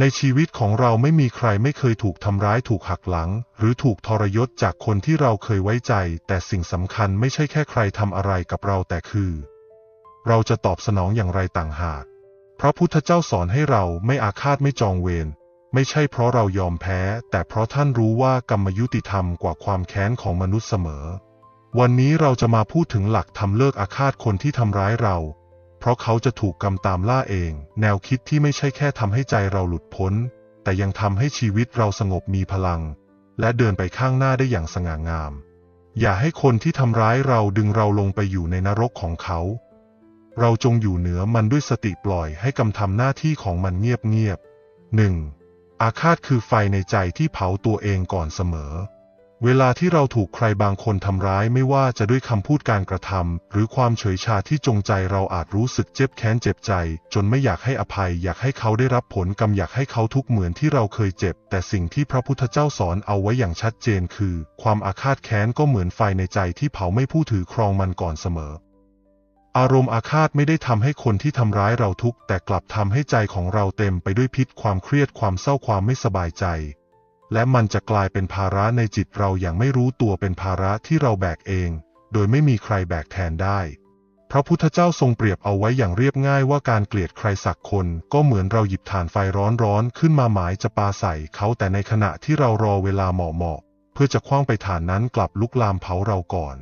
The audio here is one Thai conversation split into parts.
ในชีวิตของเราไม่มีใครไม่เคยถูกทำร้ายถูกหักหลัง หรือถูกทรยศจากคนที่เราเคยไว้ใจ แต่สิ่งสำคัญไม่ใช่แค่ใครทำอะไรกับเราแต่คือ เราจะตอบสนองอย่างไรต่างหาก พระพุทธเจ้าสอนให้เราไม่อาฆาตไม่จองเวรไม่ใช่เพราะเรายอมแพ้ แต่เพราะท่านรู้ว่ากรรมยุติธรรมกว่าความแค้นของมนุษย์เสมอ วันนี้เราจะมาพูดถึงหลักทำเลิกอาฆาตคนที่ทำร้ายเรา ราะเขาจะถูกกรรมตามล่าเอง แนวคิดที่ไม่ใช่แค่ทำให้ใจเราหลุดพ้น แต่ยังทำให้ชีวิตเราสงบมีพลัง และเดินไปข้างหน้าได้อย่างสง่างาม อย่าให้คนที่ทำร้ายเราดึงเราลงไปอยู่ในนรกของเขา เราจงอยู่เหนือมันด้วยสติปล่อยให้กรรมทำหน้าที่ของมันเงียบๆหนึ่งอาฆาตคือไฟในใจที่เผาตัวเองก่อนเสมอ เวลาที่เราถูกใครบางคนทำร้ายไม่ว่าจะด้วยคำพูดการกระทำหรือความเฉยชาที่จงใจเราอาจรู้สึกเจ็บแค้นเจ็บใจ จนไม่อยากให้อภัย อยากให้เขาได้รับผลกรรมอยากให้เขาทุกข์เหมือนที่เราเคยเจ็บ แต่สิ่งที่พระพุทธเจ้าสอนเอาไว้อย่างชัดเจนคือ ความอาฆาตแค้นก็เหมือนไฟในใจที่เผาไม่ผู้ถือครองมันก่อนเสมอ อารมณ์อาฆาตไม่ได้ทำให้คนที่ทำร้ายเราทุกข์แต่กลับทำให้ใจของเราเต็มไปด้วยพิษความเครียดความเศร้าความไม่สบายใจ และมันจะกลายเป็นภาระในจิตเราอย่างไม่รู้ตัวเป็นภาระที่เราแบกเอง โดยไม่มีใครแบกแทนได้ พระพุทธเจ้าทรงเปรียบเอาไว้อย่างเรียบง่ายว่าการเกลียดใครสักคน ก็เหมือนเราหยิบถ่านไฟร้อนๆขึ้นมาหมายจะปาใส่เขาแต่ในขณะที่เรารอเวลาเหมาะๆเพื่อจะคว้างไปถ่านนั้นกลับลุกลามเผาเราก่อน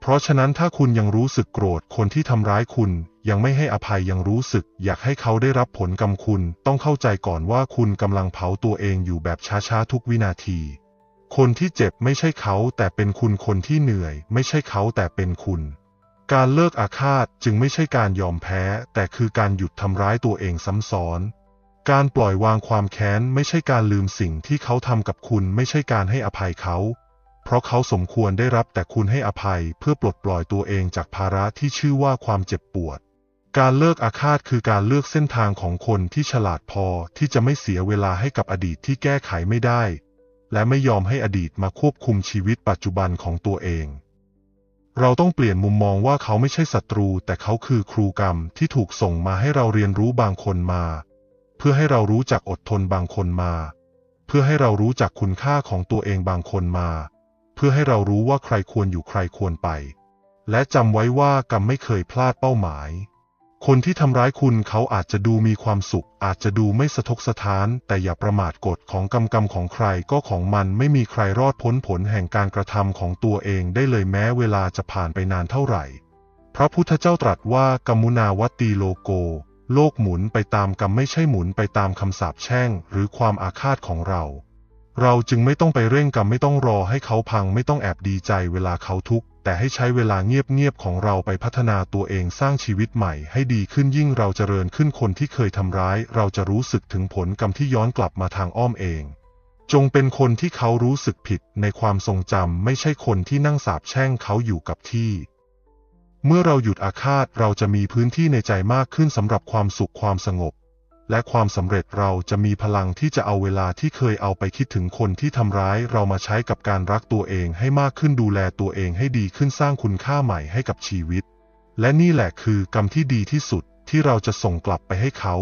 เพราะฉะนั้นถ้าคุณยังรู้สึกโกรธคนที่ทำร้ายคุณ ยังไม่ให้อภัยยังรู้สึก อยากให้เขาได้รับผลกรรมคุณ ต้องเข้าใจก่อนว่าคุณกำลังเผาตัวเองอยู่แบบช้าๆทุกวินาที คนที่เจ็บไม่ใช่เขาแต่เป็นคุณคนที่เหนื่อย ไม่ใช่เขาแต่เป็นคุณ การเลิกอาฆาตจึงไม่ใช่การยอมแพ้ แต่คือการหยุดทำร้ายตัวเองซ้ำซ้อนการปล่อยวางความแค้นไม่ใช่การลืมสิ่งที่เขาทำกับคุณ ไม่ใช่การให้อภัยเขา เพราะเขาสมควรได้รับแต่คุณให้อภัยเพื่อปลดปล่อยตัวเองจากภาระที่ชื่อว่าความเจ็บปวด การเลิกอาฆาตคือการเลือกเส้นทางของคนที่ฉลาดพอที่จะไม่เสียเวลาให้กับอดีตที่แก้ไขไม่ได้ และไม่ยอมให้อดีตมาควบคุมชีวิตปัจจุบันของตัวเอง เราต้องเปลี่ยนมุมมองว่าเขาไม่ใช่ศัตรู แต่เขาคือครูกรรมที่ถูกส่งมาให้เราเรียนรู้บางคนมา เพื่อให้เรารู้จักอดทนบางคนมา เพื่อให้เรารู้จักคุณค่าของตัวเองบางคนมา เพื่อให้เรารู้ว่าใครควรอยู่ใครควรไป และจำไว้ว่ากรรมไม่เคยพลาดเป้าหมาย คนที่ทำร้ายคุณเขาอาจจะดูมีความสุข อาจจะดูไม่สะทกสะท้าน แต่อย่าประมาทกฎของกรรมกรรมของใครก็ของมันไม่มีใครรอดพ้นผลแห่งการกระทำของตัวเองได้เลยแม้เวลาจะผ่านไปนานเท่าไหร่ พระพุทธเจ้าตรัสว่ากรรมุนาวัตตีโลโก โลกหมุนไปตามกรรมไม่ใช่หมุนไปตามคำสาปแช่ง หรือความอาฆาตของเรา เราจึงไม่ต้องไปเร่งกรรมไม่ต้องรอให้เขาพังไม่ต้องแอบดีใจเวลาเขาทุกข์แต่ให้ใช้เวลาเงียบๆของเราไปพัฒนาตัวเองสร้างชีวิตใหม่ให้ดีขึ้นยิ่งเราเจริญขึ้นคนที่เคยทำร้าย เราจะรู้สึกถึงผลกรรมที่ย้อนกลับมาทางอ้อมเอง จงเป็นคนที่เขารู้สึกผิดในความทรงจำไม่ใช่คนที่นั่งสาปแช่งเขาอยู่กับที่ เมื่อเราหยุดอาฆาตเราจะมีพื้นที่ในใจมากขึ้นสำหรับความสุขความสงบ และความสำเร็จเราจะมีพลังที่จะเอาเวลาที่เคยเอาไปคิดถึงคนที่ทำร้ายเรามาใช้กับการรักตัวเองให้มากขึ้นดูแลตัวเองให้ดีขึ้นสร้างคุณค่าใหม่ให้กับชีวิต และนี่แหละคือกรรมที่ดีที่สุดที่เราจะส่งกลับไปให้เขา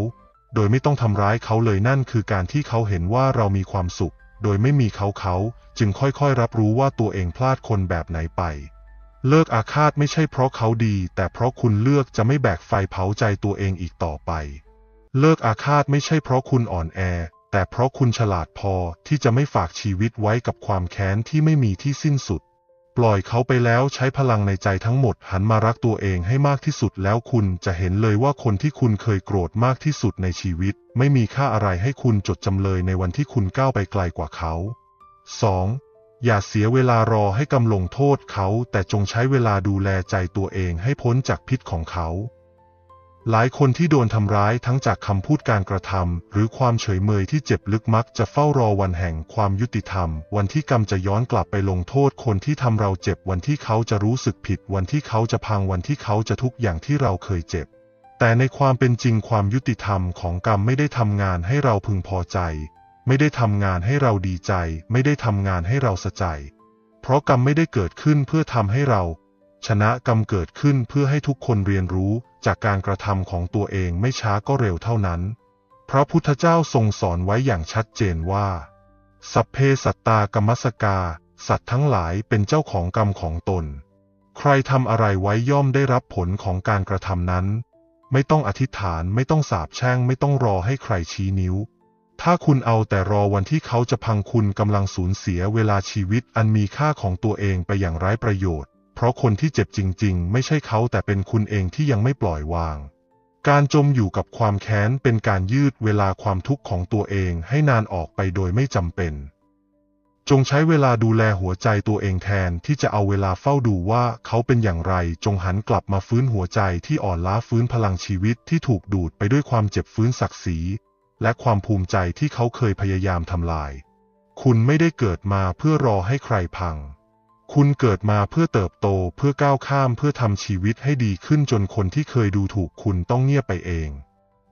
โดยไม่ต้องทำร้ายเขาเลยนั่นคือการที่เขาเห็นว่าเรามีความสุข โดยไม่มีเขาเขาจึงค่อยๆ รับรู้ว่าตัวเองพลาดคนแบบไหนไป เลิกอาฆาตไม่ใช่เพราะเขาดี แต่เพราะคุณเลือกจะไม่แบกไฟเผาใจตัวเองอีกต่อไป เลิกอาฆาตไม่ใช่เพราะคุณอ่อนแอ แต่เพราะคุณฉลาดพอที่จะไม่ฝากชีวิตไว้กับความแค้นที่ไม่มีที่สิ้นสุด ปล่อยเขาไปแล้วใช้พลังในใจทั้งหมดหันมารักตัวเองให้มากที่สุดแล้วคุณจะเห็นเลยว่าคนที่คุณเคยโกรธมากที่สุดในชีวิต ไม่มีค่าอะไรให้คุณจดจำเลยในวันที่คุณก้าวไปไกลกว่าเขา 2. อย่าเสียเวลารอให้กำลงโทษเขา แต่จงใช้เวลาดูแลใจตัวเองให้พ้นจากพิษของเขา หลายคนที่โดนทำร้ายทั้งจากคำพูดการกระทำหรือความเฉยเมยที่เจ็บลึกมักจะเฝ้ารอวันแห่งความยุติธรรม วันที่กรรมจะย้อนกลับไปลงโทษคนที่ทำเราเจ็บวันที่เขาจะรู้สึกผิด วันที่เขาจะพังวันที่เขาจะทุกอย่างที่เราเคยเจ็บ แต่ในความเป็นจริงความยุติธรรมของกรรมไม่ได้ทำงานให้เราพึงพอใจ ไม่ได้ทำงานให้เราดีใจ ไม่ได้ทำงานให้เราสะใจ เพราะกรรมไม่ได้เกิดขึ้นเพื่อทำให้เรา ชนะกรรมเกิดขึ้นเพื่อให้ทุกคนเรียนรู้ จากการกระทำของตัวเองไม่ช้าก็เร็วเท่านั้น พระพุทธเจ้าทรงสอนไว้อย่างชัดเจนว่า สัพเพสัตตากรรมสกา สัตว์ทั้งหลายเป็นเจ้าของกรรมของตน ใครทำอะไรไว้ย่อมได้รับผลของการกระทำนั้น ไม่ต้องอธิษฐานไม่ต้องสาบแช่งไม่ต้องรอให้ใครชี้นิ้ว ถ้าคุณเอาแต่รอวันที่เขาจะพังคุณกำลังสูญเสียเวลาชีวิตอันมีค่าของตัวเองไปอย่างไร้ประโยชน์ เพราะคนที่เจ็บจริง ๆ ไม่ใช่เขาแต่เป็นคุณเองที่ยังไม่ปล่อยวาง การจมอยู่กับความแค้นเป็นการยืดเวลาความทุกข์ของตัวเองให้นานออกไปโดยไม่จำเป็น จงใช้เวลาดูแลหัวใจตัวเองแทนที่จะเอาเวลาเฝ้าดูว่าเขาเป็นอย่างไร จงหันกลับมาฟื้นหัวใจที่อ่อนล้าฟื้นพลังชีวิตที่ถูกดูดไปด้วยความเจ็บฟื้นศักดิ์ศรีและความภูมิใจที่เขาเคยพยายามทำลาย คุณไม่ได้เกิดมาเพื่อรอให้ใครพัง คุณเกิดมาเพื่อเติบโตเพื่อก้าวข้ามเพื่อทำชีวิตให้ดีขึ้นจนคนที่เคยดูถูกคุณต้องเงียบไปเอง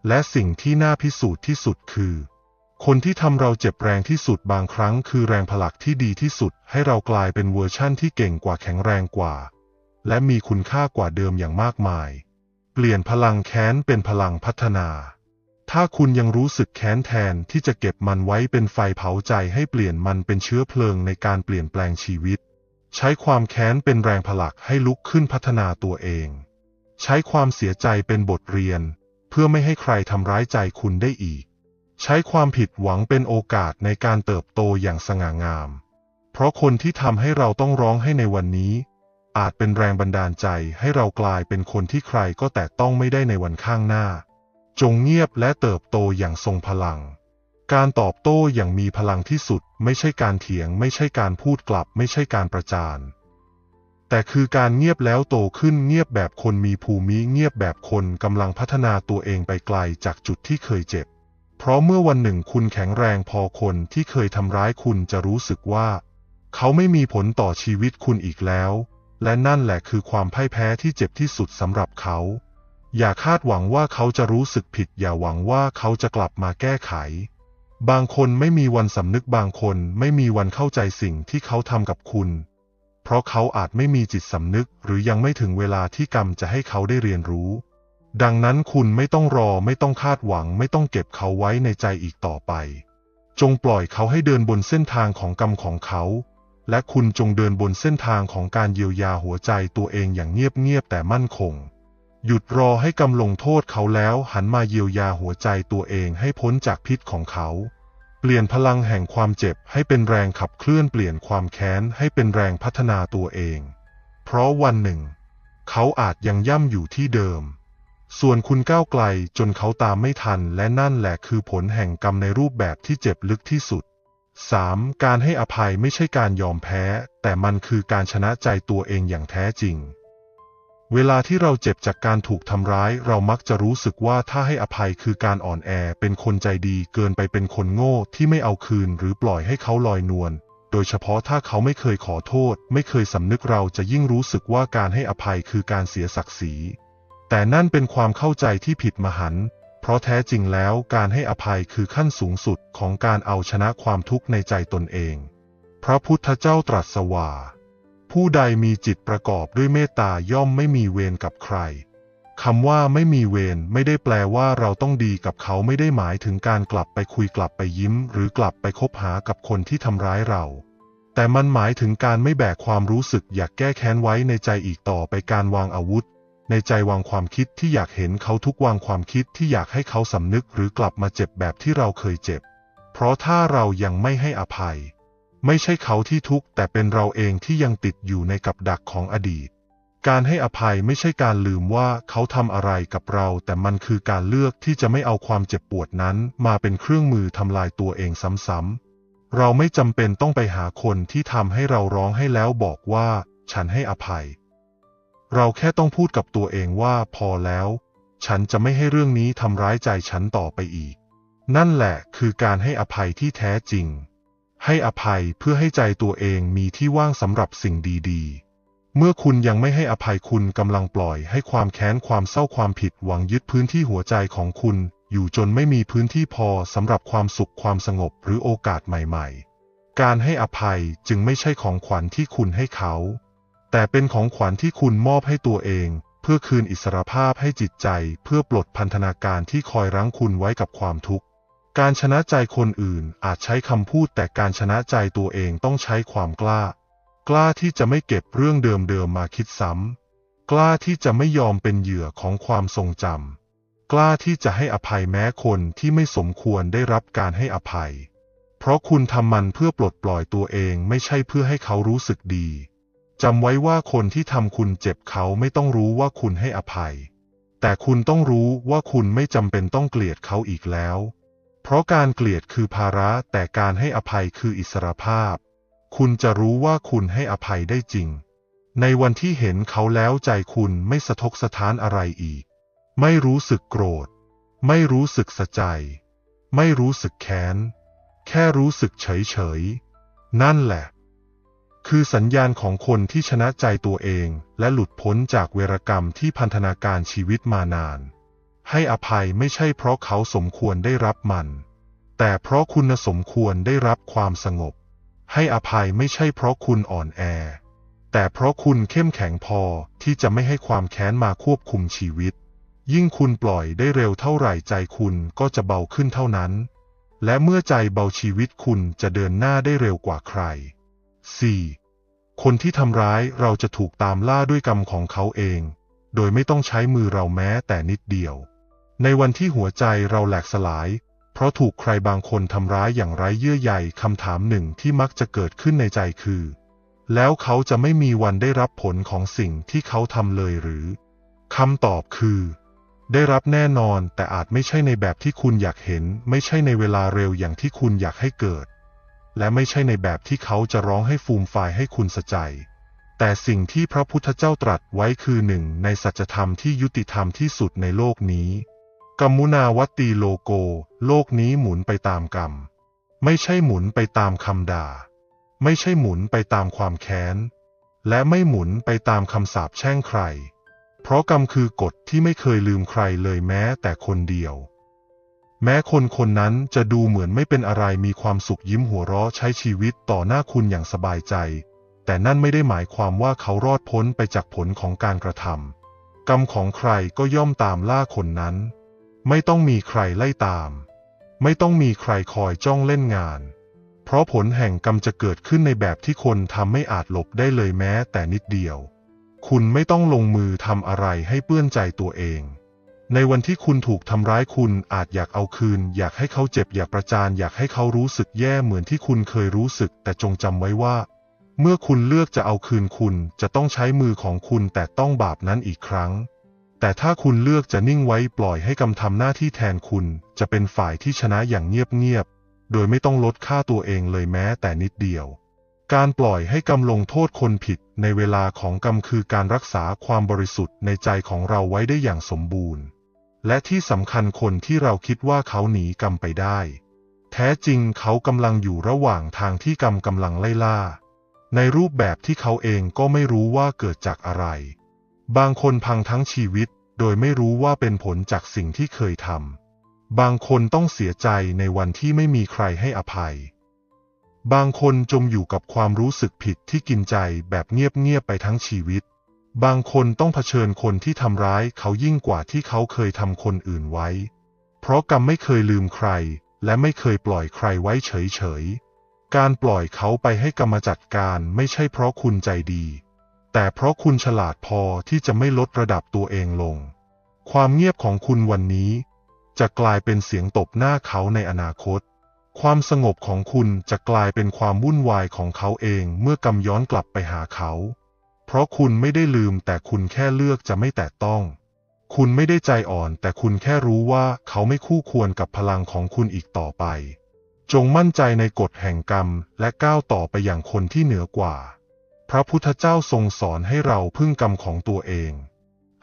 และสิ่งที่น่าพิสูจน์ที่สุดคือ คนที่ทำเราเจ็บแรงที่สุดบางครั้งคือแรงผลักที่ดีที่สุด ให้เรากลายเป็นเวอร์ชั่นที่เก่งกว่าแข็งแรงกว่า และมีคุณค่ากว่าเดิมอย่างมากมาย เปลี่ยนพลังแค้นเป็นพลังพัฒนา ถ้าคุณยังรู้สึกแค้นแทนที่จะเก็บมันไว้เป็นไฟเผาใจให้เปลี่ยนมันเป็นเชื้อเพลิงในการเปลี่ยนแปลงชีวิต ใช้ความแค้นเป็นแรงผลักให้ลุกขึ้นพัฒนาตัวเอง ใช้ความเสียใจเป็นบทเรียน เพื่อไม่ให้ใครทำร้ายใจคุณได้อีก ใช้ความผิดหวังเป็นโอกาสในการเติบโตอย่างสง่างาม เพราะคนที่ทำให้เราต้องร้องให้ในวันนี้ อาจเป็นแรงบันดาลใจให้เรากลายเป็นคนที่ใครก็แตะต้องไม่ได้ในวันข้างหน้า จงเงียบและเติบโตอย่างทรงพลัง การตอบโต้อย่างมีพลังที่สุดไม่ใช่การเถียง ไม่ใช่การพูดกลับ ไม่ใช่การประจาน แต่คือการเงียบแล้วโตขึ้นเงียบแบบคนมีภูมิเงียบแบบคนกำลังพัฒนาตัวเองไปไกลจากจุดที่เคยเจ็บ เพราะเมื่อวันหนึ่งคุณแข็งแรงพอคนที่เคยทำร้ายคุณจะรู้สึกว่า เขาไม่มีผลต่อชีวิตคุณอีกแล้ว และนั่นแหละคือความพ่ายแพ้ที่เจ็บที่สุดสำหรับเขา อย่าคาดหวังว่าเขาจะรู้สึกผิด อย่าหวังว่าเขาจะกลับมาแก้ไข บางคนไม่มีวันสำนึกบางคนไม่มีวันเข้าใจสิ่งที่เขาทำกับคุณ เพราะเขาอาจไม่มีจิตสำนึกหรือยังไม่ถึงเวลาที่กรรมจะให้เขาได้เรียนรู้ ดังนั้นคุณไม่ต้องรอไม่ต้องคาดหวัง ไม่ต้องเก็บเขาไว้ในใจอีกต่อไป จงปล่อยเขาให้เดินบนเส้นทางของกรรมของเขา และคุณจงเดินบนเส้นทางของการเยียวยาหัวใจตัวเองอย่างเงียบๆแต่มั่นคง หยุดรอให้กำลงโทษเขาแล้วหันมาเยียวยาหัวใจตัวเองให้พ้นจากพิษของเขา เปลี่ยนพลังแห่งความเจ็บให้เป็นแรงขับเคลื่อนเปลี่ยนความแค้นให้เป็นแรงพัฒนาตัวเอง เพราะวันหนึ่ง เขาอาจยังย่ำอยู่ที่เดิม ส่วนคุณก้าวไกลจนเขาตามไม่ทันและนั่นแหละคือผลแห่งกรรมในรูปแบบที่เจ็บลึกที่สุด 3. การให้อภัยไม่ใช่การยอมแพ้ แต่มันคือการชนะใจตัวเองอย่างแท้จริง เวลาที่เราเจ็บจากการถูกทำร้าย เรามักจะรู้สึกว่าถ้าให้อภัยคือการอ่อนแอ เป็นคนใจดีเกินไปเป็นคนโง่ที่ไม่เอาคืนหรือปล่อยให้เขาลอยนวล โดยเฉพาะถ้าเขาไม่เคยขอโทษ ไม่เคยสำนึกเราจะยิ่งรู้สึกว่าการให้อภัยคือการเสียศักดิ์ศรี แต่นั่นเป็นความเข้าใจที่ผิดมหันต์เพราะแท้จริงแล้วการให้อภัยคือขั้นสูงสุดของการเอาชนะความทุกข์ในใจตนเอง พระพุทธเจ้าตรัสว่า ผู้ใดมีจิตประกอบด้วยเมตตาย่อมไม่มีเวรกับใครคำว่าไม่มีเวรไม่ได้แปลว่าเราต้องดีกับเขาไม่ได้หมายถึงการกลับไปคุยกลับไปยิ้ม หรือกลับไปคบหากับคนที่ทำร้ายเรา แต่มันหมายถึงการไม่แบกความรู้สึกอยากแก้แค้นไว้ในใจอีกต่อไปการวางอาวุธ ในใจวางความคิดที่อยากเห็นเขาทุกวางความคิดที่อยากให้เขาสำนึกหรือกลับมาเจ็บแบบที่เราเคยเจ็บ เพราะถ้าเรายังไม่ให้อภัย ไม่ใช่เขาที่ทุกข์แต่เป็นเราเองที่ยังติดอยู่ในกับดักของอดีต การให้อภัยไม่ใช่การลืมว่าเขาทำอะไรกับเรา แต่มันคือการเลือกที่จะไม่เอาความเจ็บปวดนั้น มาเป็นเครื่องมือทำลายตัวเองซ้ำๆ เราไม่จำเป็นต้องไปหาคนที่ทำให้เราร้องให้แล้วบอกว่า ฉันให้อภัย เราแค่ต้องพูดกับตัวเองว่าพอแล้ว ฉันจะไม่ให้เรื่องนี้ทำร้ายใจฉันต่อไปอีก นั่นแหละคือการให้อภัยที่แท้จริง ให้อภัยเพื่อให้ใจตัวเองมีที่ว่างสำหรับสิ่งดีๆ เมื่อคุณยังไม่ให้อภัยคุณกำลังปล่อยให้ความแค้นความเศร้าความผิดหวังยึดพื้นที่หัวใจของคุณ อยู่จนไม่มีพื้นที่พอสำหรับความสุขความสงบหรือโอกาสใหม่ๆ การให้อภัยจึงไม่ใช่ของขวัญที่คุณให้เขา แต่เป็นของขวัญที่คุณมอบให้ตัวเองเพื่อคืนอิสรภาพให้จิตใจ เพื่อปลดพันธนาการที่คอยรั้งคุณไว้กับความทุกข์ การชนะใจคนอื่นอาจใช้คำพูดแต่การชนะใจตัวเองต้องใช้ความกล้า กล้าที่จะไม่เก็บเรื่องเดิมๆมาคิดซ้ำ กล้าที่จะไม่ยอมเป็นเหยื่อของความทรงจำ กล้าที่จะให้อภัยแม้คนที่ไม่สมควรได้รับการให้อภัย เพราะคุณทำมันเพื่อปลดปล่อยตัวเองไม่ใช่เพื่อให้เขารู้สึกดี จำไว้ว่าคนที่ทำคุณเจ็บเขาไม่ต้องรู้ว่าคุณให้อภัย แต่คุณต้องรู้ว่าคุณไม่จำเป็นต้องเกลียดเขาอีกแล้ว เพราะการเกลียดคือภาระแต่การให้อภัยคืออิสรภาพ คุณจะรู้ว่าคุณให้อภัยได้จริง ในวันที่เห็นเขาแล้วใจคุณไม่สะทกสะท้านอะไรอีก ไม่รู้สึกโกรธ ไม่รู้สึกสะใจ ไม่รู้สึกแค้น แค่รู้สึกเฉยเฉยนั่นแหละ คือสัญญาณของคนที่ชนะใจตัวเองและหลุดพ้นจากเวรกรรมที่พันธนาการชีวิตมานาน ให้อภัยไม่ใช่เพราะเขาสมควรได้รับมัน แต่เพราะคุณสมควรได้รับความสงบ ให้อภัยไม่ใช่เพราะคุณอ่อนแอ แต่เพราะคุณเข้มแข็งพอที่จะไม่ให้ความแค้นมาควบคุมชีวิต ยิ่งคุณปล่อยได้เร็วเท่าไหร่ใจคุณก็จะเบาขึ้นเท่านั้น และเมื่อใจเบาชีวิตคุณจะเดินหน้าได้เร็วกว่าใคร 4. คนที่ทำร้ายเราจะถูกตามล่าด้วยกรรมของเขาเอง โดยไม่ต้องใช้มือเราแม้แต่นิดเดียว ในวันที่หัวใจเราแหลกสลาย เพราะถูกใครบางคนทำร้ายอย่างไร้เยื่อใยคำถามหนึ่งที่มักจะเกิดขึ้นในใจคือ แล้วเขาจะไม่มีวันได้รับผลของสิ่งที่เขาทำเลยหรือคำตอบคือ ได้รับแน่นอนแต่อาจไม่ใช่ในแบบที่คุณอยากเห็น ไม่ใช่ในเวลาเร็วอย่างที่คุณอยากให้เกิด และไม่ใช่ในแบบที่เขาจะร้องให้ฟูมฟายให้คุณสะใจแต่สิ่งที่พระพุทธเจ้าตรัสไว้คือหนึ่งในสัจธรรมที่ยุติธรรมที่สุดในโลกนี้ กัมมุนาวัตตีโลโก โลกนี้หมุนไปตามกรรม ไม่ใช่หมุนไปตามคำด่า ไม่ใช่หมุนไปตามความแค้น และไม่หมุนไปตามคำสาปแช่งใคร เพราะกรรมคือกฎที่ไม่เคยลืมใครเลยแม้แต่คนเดียว แม้คนคนนั้นจะดูเหมือนไม่เป็นอะไรมีความสุขยิ้มหัวเราะใช้ชีวิตต่อหน้าคุณอย่างสบายใจ แต่นั่นไม่ได้หมายความว่าเขารอดพ้นไปจากผลของการกระทำกรรมของใครก็ย่อมตามล่าคนนั้น ไม่ต้องมีใครไล่ตาม ไม่ต้องมีใครคอยจ้องเล่นงาน เพราะผลแห่งกรรมจะเกิดขึ้นในแบบที่คนทำไม่อาจหลบได้เลยแม้แต่นิดเดียว คุณไม่ต้องลงมือทำอะไรให้เปื้อนใจตัวเอง ในวันที่คุณถูกทำร้ายคุณอาจอยากเอาคืน อยากให้เขาเจ็บอยากประจานอยากให้เขารู้สึกแย่เหมือนที่คุณเคยรู้สึก แต่จงจำไว้ว่า เมื่อคุณเลือกจะเอาคืนคุณจะต้องใช้มือของคุณแต่ต้องบาปนั้นอีกครั้ง แต่ถ้าคุณเลือกจะนิ่งไว้ปล่อยให้กรรมทำหน้าที่แทนคุณ จะเป็นฝ่ายที่ชนะอย่างเงียบๆ โดยไม่ต้องลดค่าตัวเองเลยแม้แต่นิดเดียว การปล่อยให้กรรมลงโทษคนผิดในเวลาของกรรมคือการรักษาความบริสุทธิ์ในใจของเราไว้ได้อย่างสมบูรณ์ และที่สำคัญคนที่เราคิดว่าเขาหนีกรรมไปได้ แท้จริงเขากำลังอยู่ระหว่างทางที่กรรมกำลังไล่ล่า ในรูปแบบที่เขาเองก็ไม่รู้ว่าเกิดจากอะไร บางคนพังทั้งชีวิตโดยไม่รู้ว่าเป็นผลจากสิ่งที่เคยทำ บางคนต้องเสียใจในวันที่ไม่มีใครให้อภัย บางคนจมอยู่กับความรู้สึกผิดที่กินใจแบบเงียบๆไปทั้งชีวิต บางคนต้องเผชิญคนที่ทำร้ายเขายิ่งกว่าที่เขาเคยทำคนอื่นไว้ เพราะกรรมไม่เคยลืมใคร และไม่เคยปล่อยใครไว้เฉยๆ การปล่อยเขาไปให้กรรมจัดการไม่ใช่เพราะคุณใจดี แต่เพราะคุณฉลาดพอที่จะไม่ลดระดับตัวเองลง ความเงียบของคุณวันนี้ จะกลายเป็นเสียงตบหน้าเขาในอนาคต ความสงบของคุณจะกลายเป็นความวุ่นวายของเขาเองเมื่อกำย้อนกลับไปหาเขา เพราะคุณไม่ได้ลืมแต่คุณแค่เลือกจะไม่แตะต้อง คุณไม่ได้ใจอ่อนแต่คุณแค่รู้ว่าเขาไม่คู่ควรกับพลังของคุณอีกต่อไป จงมั่นใจในกฎแห่งกรรมและก้าวต่อไปอย่างคนที่เหนือกว่า ระพุทธเจ้าทรงสอนให้เราพึ่งกรรมของตัวเอง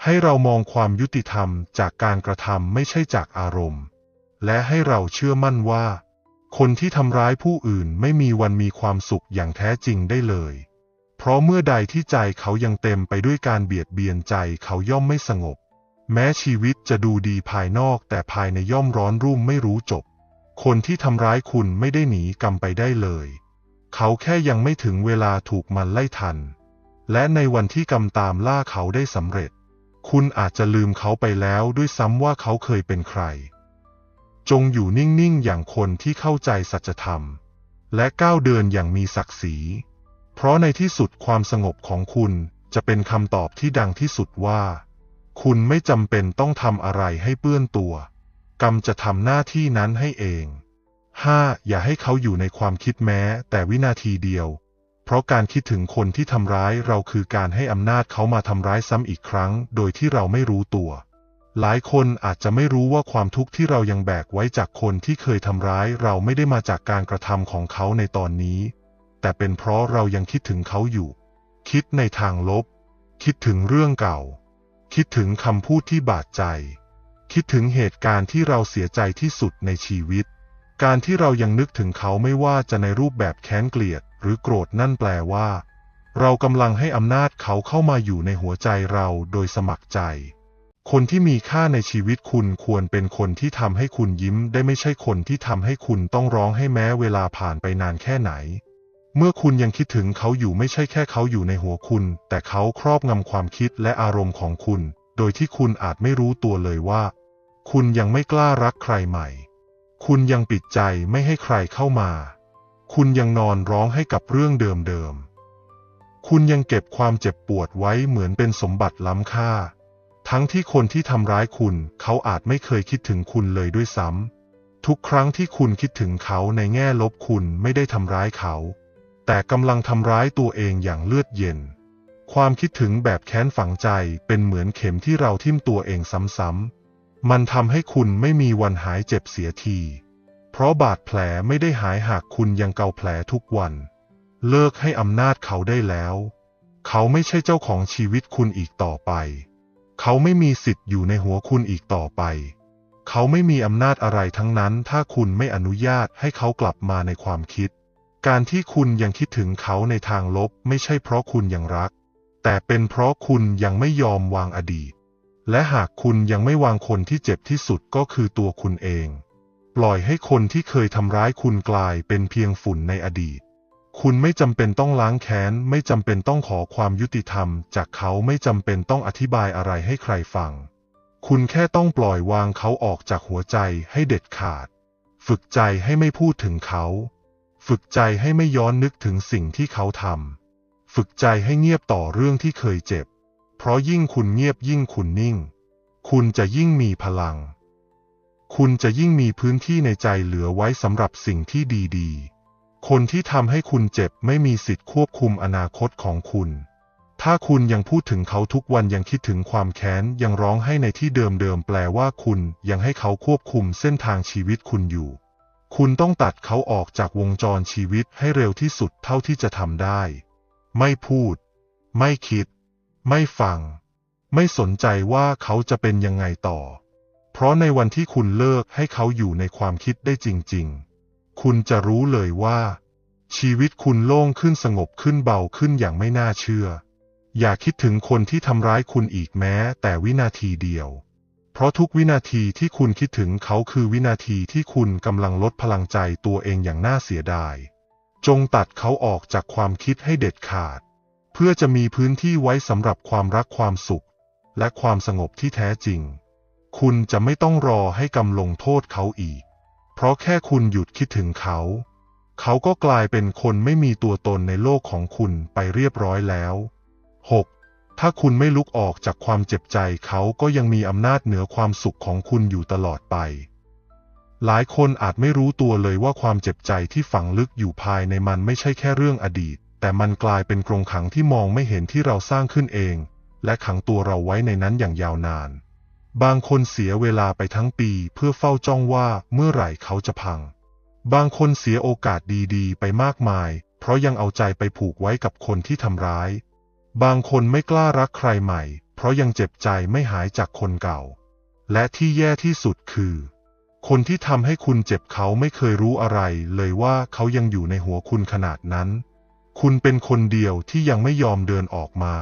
ให้เรามองความยุติธรรมจากการกระทำไม่ใช่จากอารมณ์ และให้เราเชื่อมั่นว่า คนที่ทำร้ายผู้อื่นไม่มีวันมีความสุขอย่างแท้จริงได้เลย เพราะเมื่อใดที่ใจเขายังเต็มไปด้วยการเบียดเบียนใจเขาย่อมไม่สงบ แม้ชีวิตจะดูดีภายนอกแต่ภายในย่อมร้อนรุ่มไม่รู้จบ คนที่ทำร้ายคุณไม่ได้หนีกรรมไปได้เลย เขาแค่ยังไม่ถึงเวลาถูกมันไล่ทัน และในวันที่กรรมตามล่าเขาได้สำเร็จ คุณอาจจะลืมเขาไปแล้วด้วยซ้ำว่าเขาเคยเป็นใคร จงอยู่นิ่งๆ อย่างคนที่เข้าใจสัจธรรม และก้าวเดินอย่างมีศักดิ์ศรี เพราะในที่สุดความสงบของคุณจะเป็นคำตอบที่ดังที่สุดว่า คุณไม่จำเป็นต้องทำอะไรให้เปื้อนตัว กรรมจะทำหน้าที่นั้นให้เอง 5. อย่าให้เขาอยู่ในความคิดแม้ แต่วินาทีเดียว เพราะการคิดถึงคนที่ทำร้ายเราคือการให้อำนาจเขามาทำร้ายซ้ำอีกครั้ง โดยที่เราไม่รู้ตัว หลายคนอาจจะไม่รู้ว่าความทุกข์ที่เรายังแบกไว้จากคนที่เคยทำร้ายเราไม่ได้มาจากการกระทำของเขาในตอนนี้ แต่เป็นเพราะเรายังคิดถึงเขาอยู่ คิดในทางลบ คิดถึงเรื่องเก่า คิดถึงคำพูดที่บาดใจ คิดถึงเหตุการณ์ที่เราเสียใจที่สุดในชีวิต การที่เรายังนึกถึงเขาไม่ว่าจะในรูปแบบแค้นเกลียด หรือโกรธนั่นแปลว่า เรากำลังให้อำนาจเขาเข้ามาอยู่ในหัวใจเราโดยสมัครใจ คนที่มีค่าในชีวิตคุณควรเป็นคนที่ทำให้คุณยิ้มได้ไม่ใช่คนที่ทำให้คุณต้องร้องให้แม้เวลาผ่านไปนานแค่ไหน เมื่อคุณยังคิดถึงเขาอยู่ไม่ใช่แค่เขาอยู่ในหัวคุณ แต่เขาครอบงำความคิดและอารมณ์ของคุณ โดยที่คุณอาจไม่รู้ตัวเลยว่า คุณยังไม่กล้ารักใครใหม่ คุณยังปิดใจไม่ให้ใครเข้ามา คุณยังนอนร้องให้กับเรื่องเดิมๆ คุณยังเก็บความเจ็บปวดไว้เหมือนเป็นสมบัติล้ำค่า ทั้งที่คนที่ทำร้ายคุณเขาอาจไม่เคยคิดถึงคุณเลยด้วยซ้ำ ทุกครั้งที่คุณคิดถึงเขาในแง่ลบคุณไม่ได้ทำร้ายเขา แต่กำลังทำร้ายตัวเองอย่างเลือดเย็น ความคิดถึงแบบแค้นฝังใจเป็นเหมือนเข็มที่เราทิ่มตัวเองซ้ำๆ มันทำให้คุณไม่มีวันหายเจ็บเสียที เพราะบาดแผลไม่ได้หายหากคุณยังเกาแผลทุกวัน เลิกให้อำนาจเขาได้แล้ว เขาไม่ใช่เจ้าของชีวิตคุณอีกต่อไป เขาไม่มีสิทธิ์อยู่ในหัวคุณอีกต่อไป เขาไม่มีอำนาจอะไรทั้งนั้น ถ้าคุณไม่อนุญาตให้เขากลับมาในความคิด การที่คุณยังคิดถึงเขาในทางลบไม่ใช่เพราะคุณยังรัก แต่เป็นเพราะคุณยังไม่ยอมวางอดีต และหากคุณยังไม่วางคนที่เจ็บที่สุดก็คือตัวคุณเอง ปล่อยให้คนที่เคยทำร้ายคุณกลายเป็นเพียงฝุ่นในอดีต คุณไม่จำเป็นต้องล้างแค้น ไม่จำเป็นต้องขอความยุติธรรม จากเขาไม่จำเป็นต้องอธิบายอะไรให้ใครฟัง คุณแค่ต้องปล่อยวางเขาออกจากหัวใจให้เด็ดขาด ฝึกใจให้ไม่พูดถึงเขา ฝึกใจให้ไม่ย้อนนึกถึงสิ่งที่เขาทำ ฝึกใจให้เงียบต่อเรื่องที่เคยเจ็บ เพราะยิ่งคุณเงียบยิ่งคุณนิ่ง คุณจะยิ่งมีพลัง คุณจะยิ่งมีพื้นที่ในใจเหลือไว้สำหรับสิ่งที่ดีๆ คนที่ทำให้คุณเจ็บไม่มีสิทธิ์ควบคุมอนาคตของคุณ ถ้าคุณยังพูดถึงเขาทุกวันยังคิดถึงความแค้นยังร้องให้ในที่เดิมๆแปลว่าคุณยังให้เขาควบคุมเส้นทางชีวิตคุณอยู่ คุณต้องตัดเขาออกจากวงจรชีวิตให้เร็วที่สุดเท่าที่จะทำได้ ไม่พูด ไม่คิด ไม่ฟัง ไม่สนใจว่าเขาจะเป็นยังไงต่อ เพราะในวันที่คุณเลิกให้เขาอยู่ในความคิดได้จริง ๆ คุณจะรู้เลยว่า ชีวิตคุณโล่งขึ้นสงบขึ้นเบาขึ้นอย่างไม่น่าเชื่อ อย่าคิดถึงคนที่ทำร้ายคุณอีกแม้ แต่วินาทีเดียว เพราะทุกวินาทีที่คุณคิดถึงเขาคือวินาทีที่คุณกำลังลดพลังใจตัวเองอย่างน่าเสียดาย จงตัดเขาออกจากความคิดให้เด็ดขาด พื่อจะมีพื้นที่ไว้สำหรับความรักความสุข และความสงบที่แท้จริง คุณจะไม่ต้องรอให้กำลงโทษเขาอีก เพราะแค่คุณหยุดคิดถึงเขา เขาก็กลายเป็นคนไม่มีตัวตนในโลกของคุณไปเรียบร้อยแล้ว 6. ถ้าคุณไม่ลุกออกจากความเจ็บใจเขาก็ยังมีอำนาจเหนือความสุขของคุณอยู่ตลอดไป หลายคนอาจไม่รู้ตัวเลยว่าความเจ็บใจที่ฝังลึกอยู่ภายในมันไม่ใช่แค่เรื่องอดีต แต่มันกลายเป็นกรงขังที่มองไม่เห็นที่เราสร้างขึ้นเอง และขังตัวเราไว้ในนั้นอย่างยาวนาน บางคนเสียเวลาไปทั้งปีเพื่อเฝ้าจ้องว่าเมื่อไหร่เขาจะพัง บางคนเสียโอกาสดีๆ ไปมากมาย เพราะยังเอาใจไปผูกไว้กับคนที่ทำร้าย บางคนไม่กล้ารักใครใหม่ เพราะยังเจ็บใจไม่หายจากคนเก่า และที่แย่ที่สุดคือ คนที่ทำให้คุณเจ็บเขาไม่เคยรู้อะไรเลยว่าเขายังอยู่ในหัวคุณขนาดนั้น คุณเป็นคนเดียวที่ยังไม่ยอมเดินออกมา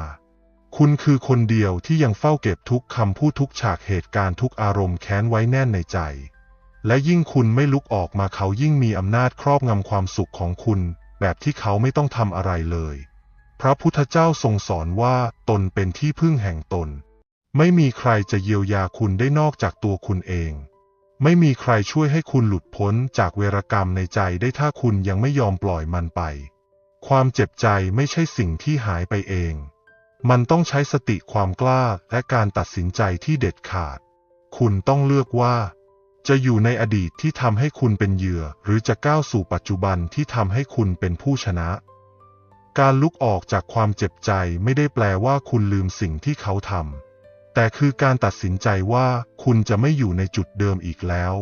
คุณคือคนเดียวที่ยังเฝ้าเก็บทุกคำพูดทุกฉากเหตุการณ์ทุกอารมณ์แค้นไว้แน่นในใจ และยิ่งคุณไม่ลุกออกมาเขายิ่งมีอำนาจครอบงำความสุขของคุณ แบบที่เขาไม่ต้องทำอะไรเลย พระพุทธเจ้าทรงสอนว่าตนเป็นที่พึ่งแห่งตน ไม่มีใครจะเยียวยาคุณได้นอกจากตัวคุณเอง ไม่มีใครช่วยให้คุณหลุดพ้นจากเวรกรรมในใจได้ถ้าคุณยังไม่ยอมปล่อยมันไป ความเจ็บใจไม่ใช่สิ่งที่หายไปเอง มันต้องใช้สติความกล้าและการตัดสินใจที่เด็ดขาด คุณต้องเลือกว่า จะอยู่ในอดีตที่ทำให้คุณเป็นเหยื่อ หรือจะก้าวสู่ปัจจุบันที่ทำให้คุณเป็นผู้ชนะ การลุกออกจากความเจ็บใจไม่ได้แปลว่าคุณลืมสิ่งที่เขาทำแต่คือการตัดสินใจว่าคุณจะไม่อยู่ในจุดเดิมอีกแล้ว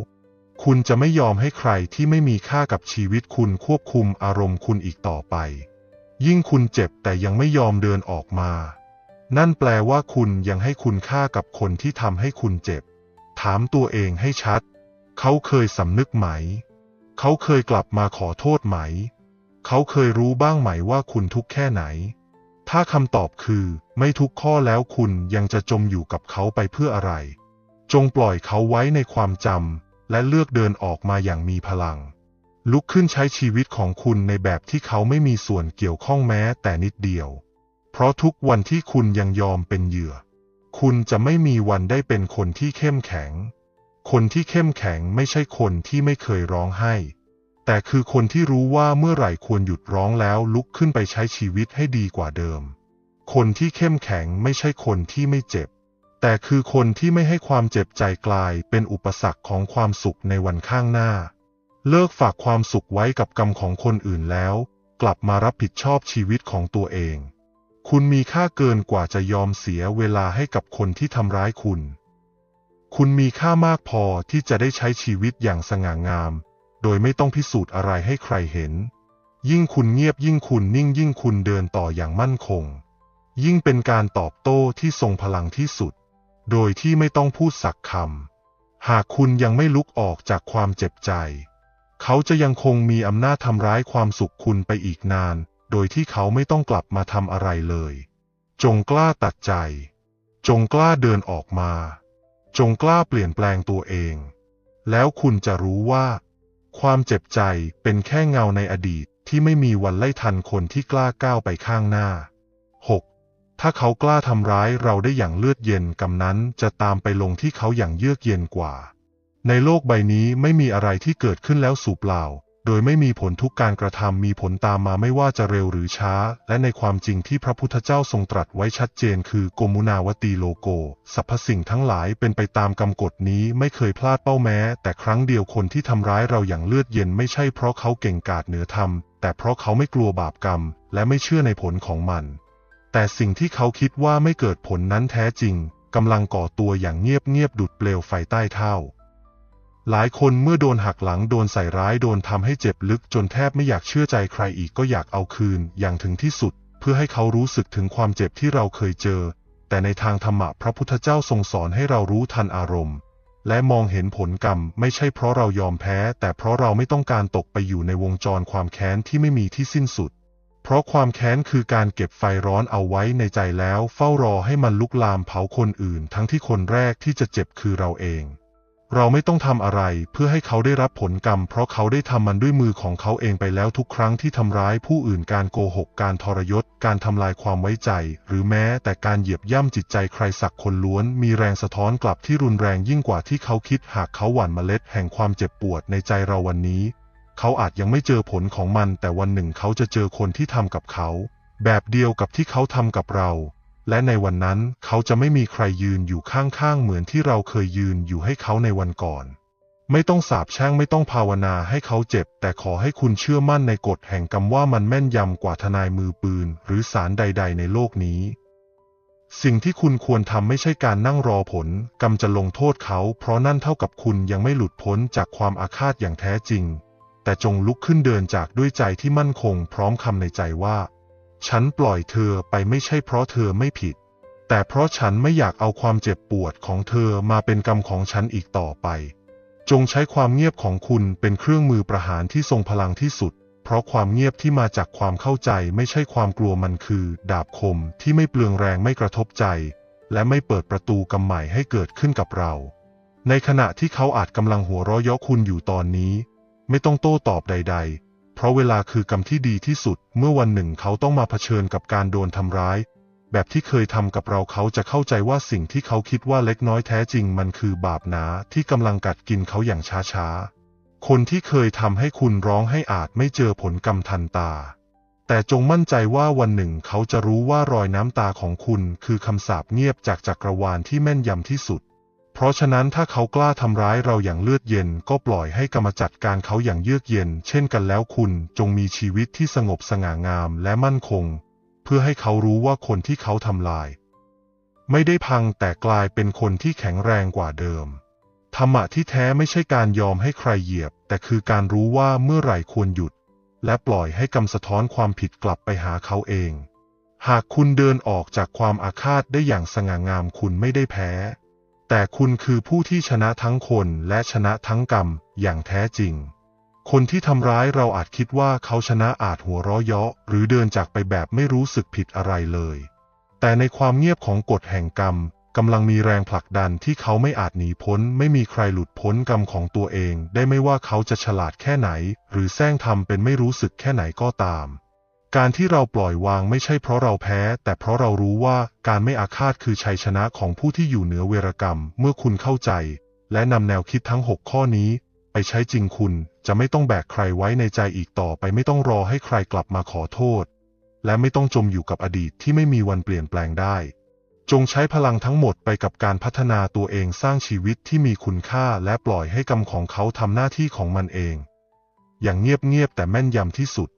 คุณจะไม่ยอมให้ใครที่ไม่มีค่ากับชีวิตคุณควบคุมอารมณ์คุณอีกต่อไป ยิ่งคุณเจ็บแต่ยังไม่ยอมเดินออกมา นั่นแปลว่าคุณยังให้คุณค่ากับคนที่ทำให้คุณเจ็บ ถามตัวเองให้ชัด เขาเคยสำนึกไหม เขาเคยกลับมาขอโทษไหม เขาเคยรู้บ้างไหมว่าคุณทุกข์แค่ไหน ถ้าคำตอบคือไม่ทุกข้อแล้วคุณยังจะจมอยู่กับเขาไปเพื่ออะไร จงปล่อยเขาไว้ในความจำ และเลือกเดินออกมาอย่างมีพลัง ลุกขึ้นใช้ชีวิตของคุณในแบบที่เขาไม่มีส่วนเกี่ยวข้องแม้แต่นิดเดียว เพราะทุกวันที่คุณยังยอมเป็นเหยื่อ คุณจะไม่มีวันได้เป็นคนที่เข้มแข็ง คนที่เข้มแข็งไม่ใช่คนที่ไม่เคยร้องไห้ แต่คือคนที่รู้ว่าเมื่อไหร่ควรหยุดร้องแล้วลุกขึ้นไปใช้ชีวิตให้ดีกว่าเดิม คนที่เข้มแข็งไม่ใช่คนที่ไม่เจ็บ แต่คือคนที่ไม่ให้ความเจ็บใจกลายเป็นอุปสรรคของความสุขในวันข้างหน้า เลิกฝากความสุขไว้กับกรรมของคนอื่นแล้ว กลับมารับผิดชอบชีวิตของตัวเอง คุณมีค่าเกินกว่าจะยอมเสียเวลาให้กับคนที่ทำร้ายคุณ คุณมีค่ามากพอที่จะได้ใช้ชีวิตอย่างสง่างาม โดยไม่ต้องพิสูจน์อะไรให้ใครเห็น ยิ่งคุณเงียบยิ่งคุณนิ่งยิ่งคุณเดินต่ออย่างมั่นคง ยิ่งเป็นการตอบโต้ที่ทรงพลังที่สุด โดยที่ไม่ต้องพูดสักคำ หากคุณยังไม่ลุกออกจากความเจ็บใจ เขาจะยังคงมีอำนาจทำร้ายความสุขคุณไปอีกนาน โดยที่เขาไม่ต้องกลับมาทำอะไรเลย จงกล้าตัดใจ จงกล้าเดินออกมา จงกล้าเปลี่ยนแปลงตัวเอง แล้วคุณจะรู้ว่า ความเจ็บใจเป็นแค่เงาในอดีตที่ไม่มีวันไล่ทันคนที่กล้าก้าวไปข้างหน้า ถ้าเขากล้าทำร้ายเราได้อย่างเลือดเย็นกำนั้นจะตามไปลงที่เขาอย่างเยือกเย็นกว่า ในโลกใบนี้ไม่มีอะไรที่เกิดขึ้นแล้วสูบเปล่า โดยไม่มีผลทุกการกระทำมีผลตามมาไม่ว่าจะเร็วหรือช้า และในความจริงที่พระพุทธเจ้าทรงตรัสไว้ชัดเจนคือโกมุนาวตีโลโกสรรพสิ่งทั้งหลายเป็นไปตามกำกฎนี้ไม่เคยพลาดเป้าแม้ แต่ครั้งเดียวคนที่ทำร้ายเราอย่างเลือดเย็นไม่ใช่เพราะเขาเก่งกาจเหนือธรรมแต่เพราะเขาไม่กลัวบาปกรรม และไม่เชื่อในผลของมัน แต่สิ่งที่เขาคิดว่าไม่เกิดผลนั้นแท้จริงกำลังก่อตัวอย่างเงียบๆดุดเปลวไฟใต้เท้าหลายคนเมื่อโดนหักหลังโดนใส่ร้ายโดนทำให้เจ็บลึกจนแทบไม่อยากเชื่อใจใครอีกก็อยากเอาคืนอย่างถึงที่สุด เพื่อให้เขารู้สึกถึงความเจ็บที่เราเคยเจอ แต่ในทางธรรมะพระพุทธเจ้าทรงสอนให้เรารู้ทันอารมณ์ และมองเห็นผลกรรมไม่ใช่เพราะเรายอมแพ้ แต่เพราะเราไม่ต้องการตกไปอยู่ในวงจรความแค้นที่ไม่มีที่สิ้นสุด เพราะความแค้นคือการเก็บไฟร้อนเอาไว้ในใจแล้วเฝ้ารอให้มันลุกลามเผาคนอื่น ทั้งที่คนแรกที่จะเจ็บคือเราเอง เราไม่ต้องทำอะไรเพื่อให้เขาได้รับผลกรรม เพราะเขาได้ทำมันด้วยมือของเขาเองไปแล้วทุกครั้งที่ทำร้ายผู้อื่นการโกหกการทรยศ การทำลายความไว้ใจ หรือแม้แต่การเหยียบย่ำจิตใจใครสักคนล้วน มีแรงสะท้อนกลับที่รุนแรงยิ่งกว่าที่เขาคิดหากเขาหว่านเมล็ดแห่งความเจ็บปวดในใจเราวันนี้ เขาอาจยังไม่เจอผลของมัน แต่วันหนึ่งเขาจะเจอคนที่ทำกับเขา แบบเดียวกับที่เขาทำกับเรา และในวันนั้นเขาจะไม่มีใครยืนอยู่ข้างๆเหมือนที่เราเคยยืนอยู่ให้เขาในวันก่อน ไม่ต้องสาบแช่งไม่ต้องภาวนาให้เขาเจ็บ แต่ขอให้คุณเชื่อมั่นในกฎแห่งกรรมว่ามันแม่นยำกว่าทนายมือปืน หรือสารใด ๆ ในโลกนี้สิ่งที่คุณควรทำไม่ใช่การนั่งรอผล กรรมจะลงโทษเขา เพราะนั่นเท่ากับคุณยังไม่หลุดพ้นจากความอาฆาตอย่างแท้จริง แต่จงลุกขึ้นเดินจากด้วยใจที่มั่นคงพร้อมคำในใจว่า ฉันปล่อยเธอไปไม่ใช่เพราะเธอไม่ผิด แต่เพราะฉันไม่อยากเอาความเจ็บปวดของเธอมาเป็นกรรมของฉันอีกต่อไป จงใช้ความเงียบของคุณเป็นเครื่องมือประหารที่ทรงพลังที่สุด เพราะความเงียบที่มาจากความเข้าใจไม่ใช่ความกลัวมันคือ ดาบคมที่ไม่เปลืองแรงไม่กระทบใจ และไม่เปิดประตูกรรมใหม่ให้เกิดขึ้นกับเรา ในขณะที่เขาอาจกำลังหัวเราะเยาะคุณอยู่ตอนนี้ ไม่ต้องโต้ตอบใด ๆ เพราะเวลาคือกรรมที่ดีที่สุด เมื่อวันหนึ่งเขาต้องมาเผชิญกับการโดนทำร้าย แบบที่เคยทำกับเราเขาจะเข้าใจว่าสิ่งที่เขาคิดว่าเล็กน้อยแท้จริงมันคือบาปหนาที่กำลังกัดกินเขาอย่างช้าๆ คนที่เคยทำให้คุณร้องให้อาจไม่เจอผลกรรมทันตา แต่จงมั่นใจว่าวันหนึ่งเขาจะรู้ว่ารอยน้ำตาของคุณคือคำสาปเงียบจากจักรวาลที่แม่นยำที่สุด เพราะฉะนั้นถ้าเขากล้าทำร้ายเราอย่างเลือดเย็น ก็ปล่อยให้กรรมจัดการเขาอย่างเยือกเย็น เช่นกันแล้วคุณจงมีชีวิตที่สงบสง่างามและมั่นคง เพื่อให้เขารู้ว่าคนที่เขาทำลาย ไม่ได้พังแต่กลายเป็นคนที่แข็งแรงกว่าเดิมธรรมะที่แท้ไม่ใช่การยอมให้ใครเหยียบ แต่คือการรู้ว่าเมื่อไหร่ควรหยุด และปล่อยให้กรรมสะท้อนความผิดกลับไปหาเขาเอง หากคุณเดินออกจากความอาฆาตได้อย่างสง่างามคุณไม่ได้แพ้ แต่คุณคือผู้ที่ชนะทั้งคนและชนะทั้งกรรมอย่างแท้จริง คนที่ทำร้ายเราอาจคิดว่าเขาชนะอาจหัวเราะเยาะ หรือเดินจากไปแบบไม่รู้สึกผิดอะไรเลย แต่ในความเงียบของกฎแห่งกรรมกำลังมีแรงผลักดันที่เขาไม่อาจหนีพ้น ไม่มีใครหลุดพ้นกรรมของตัวเอง ได้ไม่ว่าเขาจะฉลาดแค่ไหน หรือแซงทำเป็นไม่รู้สึกแค่ไหนก็ตาม การที่เราปล่อยวางไม่ใช่เพราะเราแพ้ แต่เพราะเรารู้ว่าการไม่อาฆาตคือชัยชนะของผู้ที่อยู่เหนือเวรกรรม เมื่อคุณเข้าใจ และนำแนวคิดทั้ง 6 ข้อนี้ ไปใช้จริงคุณจะไม่ต้องแบกใครไว้ในใจอีกต่อไปไม่ต้องรอให้ใครกลับมาขอโทษ และไม่ต้องจมอยู่กับอดีตที่ไม่มีวันเปลี่ยนแปลงได้ จงใช้พลังทั้งหมดไปกับการพัฒนาตัวเองสร้างชีวิตที่มีคุณค่าและปล่อยให้กรรมของเขาทำหน้าที่ของมันเอง อย่างเงียบๆแต่แม่นยำที่สุด